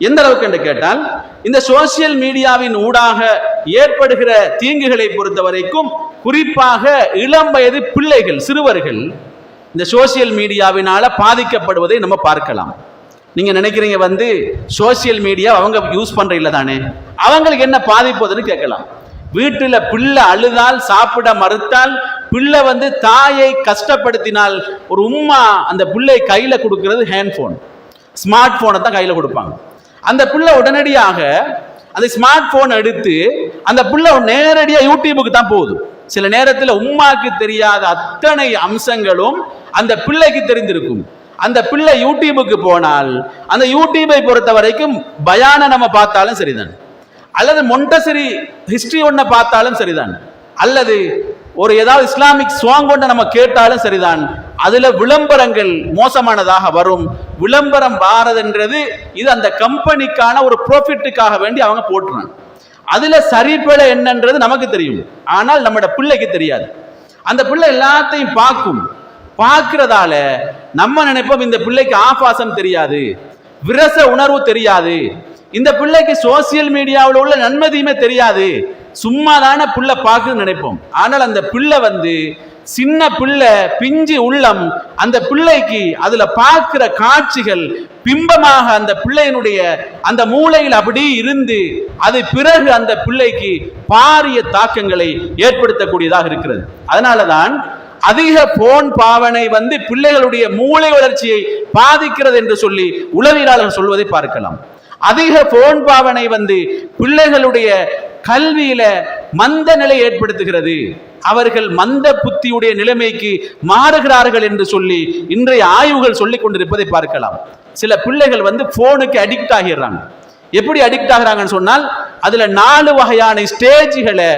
எந்த அளவுக்கு என்று கேட்டால் இந்த சோசியல் மீடியாவின் ஊடாக ஏற்படுகிற தீங்குகளை பொறுத்த வரைக்கும் குறிப்பாக இளம் வயது பிள்ளைகள் சிறுவர்கள் இந்த சோசியல் மீடியாவினால பாதிக்கப்படுவதை நம்ம பார்க்கலாம். நீங்க நினைக்கிறீங்க வந்து சோசியல் மீடியா அவங்க யூஸ் பண்ற இல்லை தானே? அவங்களுக்கு என்ன பாதிப்புதுன்னு கேட்கலாம். வீட்டில் பிள்ளை அழுதால் சாப்பிட மறுத்தால் பிள்ளை வந்து தாயை கஷ்டப்படுத்தினால் ஒரு உம்மா அந்த பிள்ளை கொடுக்கறது ஹேண்ட் ஃபோன் ஸ்மார்ட் ஃபோனை தான் கையில் கொடுப்பாங்க. அந்த பிள்ளை உடனடியாக அந்த ஸ்மார்ட் போன் எடுத்து அந்த பிள்ளை நேரடியாக யூடியூபுக்கு தான் போகுது. சில நேரத்தில் உமாக்கு தெரியாத அத்தனை அம்சங்களும் அந்த பிள்ளைக்கு தெரிந்திருக்கும். அந்த பிள்ளை யூடியூபுக்கு போனால் அந்த யூடியூபை பொறுத்த வரைக்கும் பயான நம்ம பார்த்தாலும் சரிதான். அல்லது மொண்டசரி ஹிஸ்டரி ஒன்றை பார்த்தாலும் சரிதான். அல்லது ஒரு ஏதாவது இஸ்லாமிக் சாங் கொண்டு நம்ம கேட்டாலும் சரிதான். அதுல விளம்பரங்கள் மோசமானதாக வரும். விளம்பரம் வாரதுன்றது இது அந்த கம்பெனிக்கான ஒரு ப்ராஃபிட்டுக்காக வேண்டி அவங்க போட்டுறாங்க. அதுல சரிப்பட என்னன்றது நமக்கு தெரியும். ஆனால் நம்மட பிள்ளைக்கு தெரியாது. அந்த பிள்ளை எல்லாத்தையும் பார்க்கும். பார்க்கிறதால நம்ம நினைப்போம் இந்த பிள்ளைக்கு ஆபாசம் தெரியாது. விரச உணர்வு தெரியாது. இந்த பிள்ளைக்கு சோசியல் மீடியாவில் உள்ள நன்மதியுமே தெரியாது. சும்மா தானே பிள்ளை பார்க்குன்னு நினைப்போம். ஆனால் அந்த பிள்ளை வந்து சின்ன பிள்ளை பிஞ்சு உள்ளம் அந்த பிள்ளைக்கு அதுல பார்க்கிற காட்சிகள் பிம்பமாக அந்த பிள்ளையினுடைய அந்த மூளையில் அப்படி இருந்து அது பிறகு அந்த பிள்ளைக்கு பாரிய தாக்கங்களை ஏற்படுத்தக்கூடியதாக இருக்கிறது. அதனாலதான் அதிக போன் பாவனை வந்து பிள்ளைகளுடைய மூளை வளர்ச்சியை பாதிக்கிறது என்று சொல்லி உளவியலாளர்கள் சொல்வதை பார்க்கலாம். அதிக போன் பாவனை வந்து பிள்ளைகளுடைய கல்வியில மந்த நிலை ஏற்படுத்துகிறது. அவர்கள் மந்த புத்தியுடைய நிலைமைக்கு மாறுகிறார்கள் என்று சொல்லி இன்றைய ஆய்வுகள் சொல்லிக் கொண்டிருப்பதை பார்க்கலாம். சில பிள்ளைகள் வந்து போனுக்கு அடிக்ட் ஆகிடுறாங்க. எப்படி அடிக்ட் ஆகுறாங்கன்னு சொன்னால் அதுல நாலு வகையான ஸ்டேஜ்களை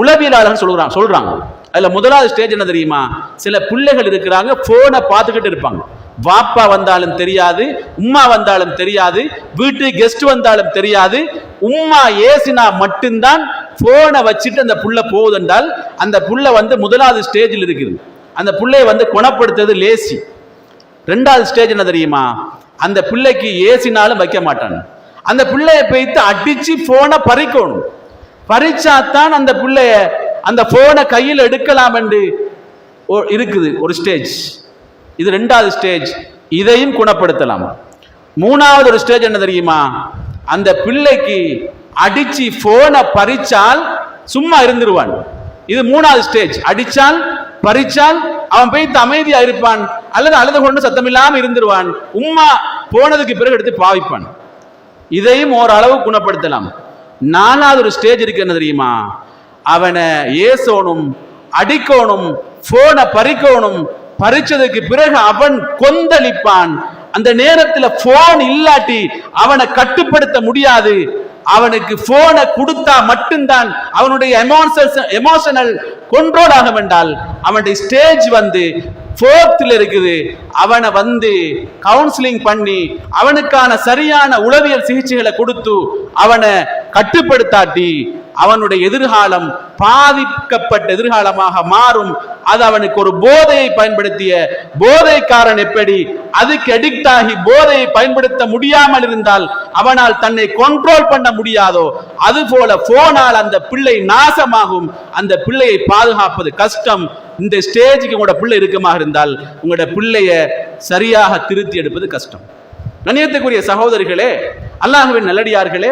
உளவியலாளர்கள் சொல்றாங்க சொல்றாங்க. அதுல முதலாவது ஸ்டேஜ் என்ன தெரியுமா? சில பிள்ளைகள் இருக்கிறாங்க போனை பார்த்துக்கிட்டு இருப்பாங்க. வாப்பா வந்தாலும் தெரியாது உம்மா வந்தாலும் தெரியாது வீட்டு கெஸ்ட் வந்தாலும் தெரியாது உம்மா ஏசினா மட்டும்தான் போனை வச்சுட்டு அந்த புள்ள போகுதென்றால் அந்த புள்ள வந்து முதலாவது ஸ்டேஜில் இருக்குது. அந்த புள்ளைய வந்து குணப்படுத்துறது லேசி. ரெண்டாவது ஸ்டேஜ் என்ன தெரியுமா? அந்த பிள்ளைக்கு ஏசினாலும் வைக்க மாட்டான். அந்த பிள்ளைய போய்த்து அடிச்சு போனை பறிக்கணும். பறிச்சாத்தான் அந்த பிள்ளைய அந்த போனை கையில் எடுக்கலாம் என்று இருக்குது ஒரு ஸ்டேஜ் இது ரெண்டாவது ஸ்டேஜ் இதையும் குணப்படுத்தலாம். மூணாவது ஒரு ஸ்டேஜ் என்ன தெரியுமா? அந்த பிள்ளைக்கு அடிச்சு போனை பறிச்சால் சும்மா இருந்துருவான். இது மூணாவது ஸ்டேஜ் அடிச்சால் பறிச்சால் அவன் போய் அமைதியா இருப்பான். அல்லது அழுது கொண்டு சத்தமில்லாம இருந்துருவான். உம்மா போனதுக்கு பிறகு எடுத்து பாவிப்பான். இதையும் ஓரளவு குணப்படுத்தலாம். நாலாவது ஒரு ஸ்டேஜ் இருக்கு என்ன தெரியுமா? அவனை ஏசோனும் அடிக்கோனும் போனை பறிக்கோனும் பறிச்சதுக்கு பிறகு அவன் கொந்தளிப்பான். அந்த நேரத்துல போன் இல்லாட்டி அவனை கட்டுப்படுத்த முடியாது. அவனுக்கு போனை கொடுத்தா மட்டும்தான் அவனுடைய எமோஷனல் கொண்ட்ரோல் ஆகும் என்றால் அவனுடைய ஸ்டேஜ் வந்து ஃபோர்த்தில் இருக்குது. அவனை வந்து கவுன்சிலிங் பண்ணி அவனுக்கான சரியான உளவியல் சிகிச்சைகளை கொடுத்து அவனை கட்டுப்படுத்தாட்டி அவனுடைய எதிர்காலம் பாதிக்கப்பட்ட எதிர்காலமாக மாறும். அது அவனுக்கு ஒரு போதையை பயன்படுத்திய போதைக்காரன் எப்படி அதுக்கு அடிக்ட் ஆகி போதையை பயன்படுத்த முடியாமல் இருந்தால் அவனால் தன்னை கண்ட்ரோல் பண்ண முடியாதோ? அதுபோல போனால் அந்த பிள்ளை நாசமாகும். அந்த பிள்ளையை பாதுகாப்பது கஷ்டம். இந்த ஸ்டேஜுக்கு உங்களோட பிள்ளை இருக்குமாக இருந்தால் உங்களோட பிள்ளைய சரியாக திருத்தி எடுப்பது கஷ்டம். கண்ணியத்துக்குரிய சகோதரிகளே அல்லாஹுவின் நல்லடியார்களே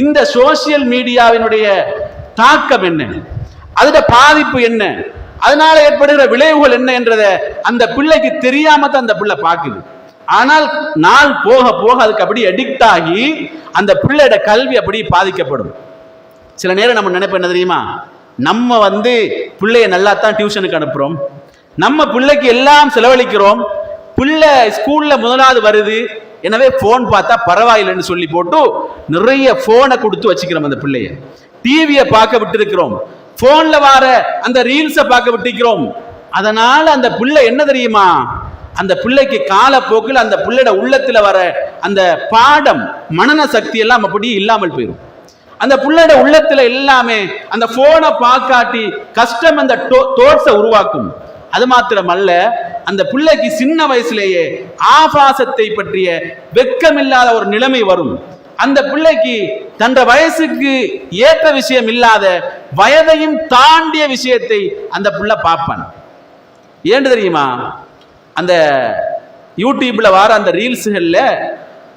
இந்த சோசியல் மீடியாவினுடைய தாக்கம் என்ன? அதோட பாதிப்பு என்ன? அதனால ஏற்படுகிற விளைவுகள் என்ன என்றதை அந்த பிள்ளைக்கு தெரியாம தான் அந்த பிள்ளை பார்க்குது. ஆனால் நாள் போக போக அதுக்கு அப்படி அடிக்ட் ஆகி அந்த பிள்ளையோட கல்வி அப்படி பாதிக்கப்படும். சில நேரம் நம்ம நினைப்போம் என்ன தெரியுமா? நம்ம வந்து பிள்ளைய நல்லா தான் டியூஷனுக்கு அனுப்புகிறோம் நம்ம பிள்ளைக்கு எல்லாம் செலவழிக்கிறோம். பிள்ளை ஸ்கூலில் முதலாவது வருது. எனவே ஃபோன் பார்த்தா பரவாயில்லைன்னு சொல்லி போட்டு நிறைய ஃபோனை கொடுத்து வச்சுக்கிறோம் அந்த பிள்ளைய. டிவியை பார்க்க விட்டுருக்கிறோம். போன்ல வர அந்த ரீல்ஸை பார்க்க விட்டிருக்கிறோம். அதனால அந்த பிள்ளை என்ன தெரியுமா? அந்த பிள்ளைக்கு காலப்போக்கில் அந்த பிள்ளையோட உள்ளத்துல வர அந்த பாடம் மனன சக்தி எல்லாம் அப்படி இல்லாமல் போயிடும் அந்த பிள்ளையோட உள்ளத்துல எல்லாமே அந்த போனை பார்க்காட்டி கஷ்டம் அந்த தோட்ஸை உருவாக்கும். அது மாத்திரம் அல்ல அந்த பிள்ளைக்கு சின்ன வயசுலேயே ஆபாசத்தை பற்றிய வெட்கமில்லாத ஒரு நிலைமை வரும். அந்த பிள்ளைக்கு தன்ற வயசுக்கு ஏற்ற விஷயம் இல்லாத வயதையும் தாண்டிய விஷயத்தை அந்த புள்ள பார்ப்பான். ஏன்னு தெரியுமா? அந்த யூடியூப்ல வர அந்த ரீல்ஸுகளில்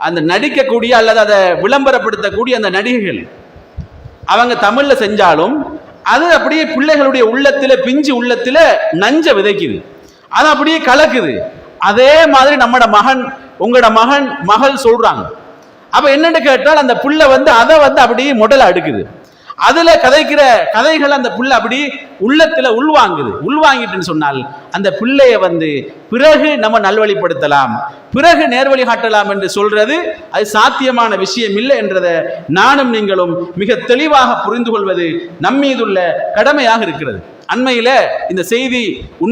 அந்த நடிக்கக்கூடிய அல்லது அதை விளம்பரப்படுத்தக்கூடிய அந்த நடிகைகள் அவங்க தமிழில் செஞ்சாலும் அது அப்படியே பிள்ளைகளுடைய உள்ளத்தில் பிஞ்சு உள்ளத்தில் நஞ்ச விதைக்குது. அது அப்படியே கலக்குது. அதே மாதிரி நம்மட மகன் உங்களோட மகன் மகள் சொல்கிறாங்க அப்ப என்னன்னு கேட்டால் அந்த புள்ள வந்து அதை வந்து அப்படியே முடல அடுக்குது. அதுல கதைக்கிற கதைகள் அந்த புள்ள அப்படி உள்ளத்துல உள்வாங்குது. உள்வாங்கிட்டுன்னு சொன்னால் அந்த பிள்ளைய வந்து பிறகு நம்ம நல்வழிப்படுத்தலாம். பிறகு நேர்வழி காட்டலாம் என்று சொல்றது அது சாத்தியமான விஷயம் இல்லை என்றதை நானும் நீங்களும் மிக தெளிவாக புரிந்து கொள்வது நம்மீதுள்ள கடமையாக இருக்கிறது. அண்மையில இந்த செய்தி உண்மை